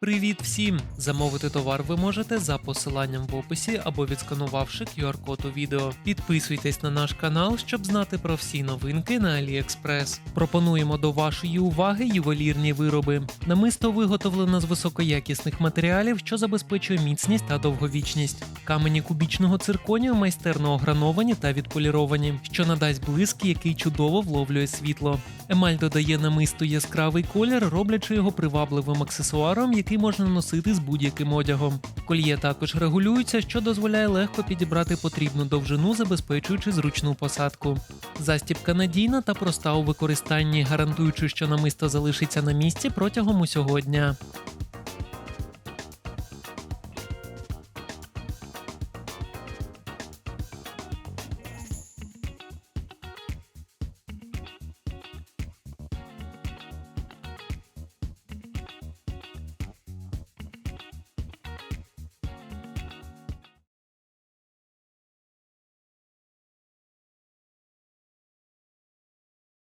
Привіт всім! Замовити товар ви можете за посиланням в описі або відсканувавши QR-код у відео. Підписуйтесь на наш канал, щоб знати про всі новинки на AliExpress. Пропонуємо до вашої уваги ювелірні вироби. Намисто виготовлено з високоякісних матеріалів, що забезпечує міцність та довговічність. Камені кубічного цирконію майстерно ограновані та відполіровані, що надасть блиск, який чудово вловлює світло. Емаль додає намисту яскравий колір, роблячи його привабливим аксесуаром, який можна носити з будь-яким одягом. Кольє також регулюється, що дозволяє легко підібрати потрібну довжину, забезпечуючи зручну посадку. Застібка надійна та проста у використанні, гарантуючи, що намисто залишиться на місці протягом усього дня.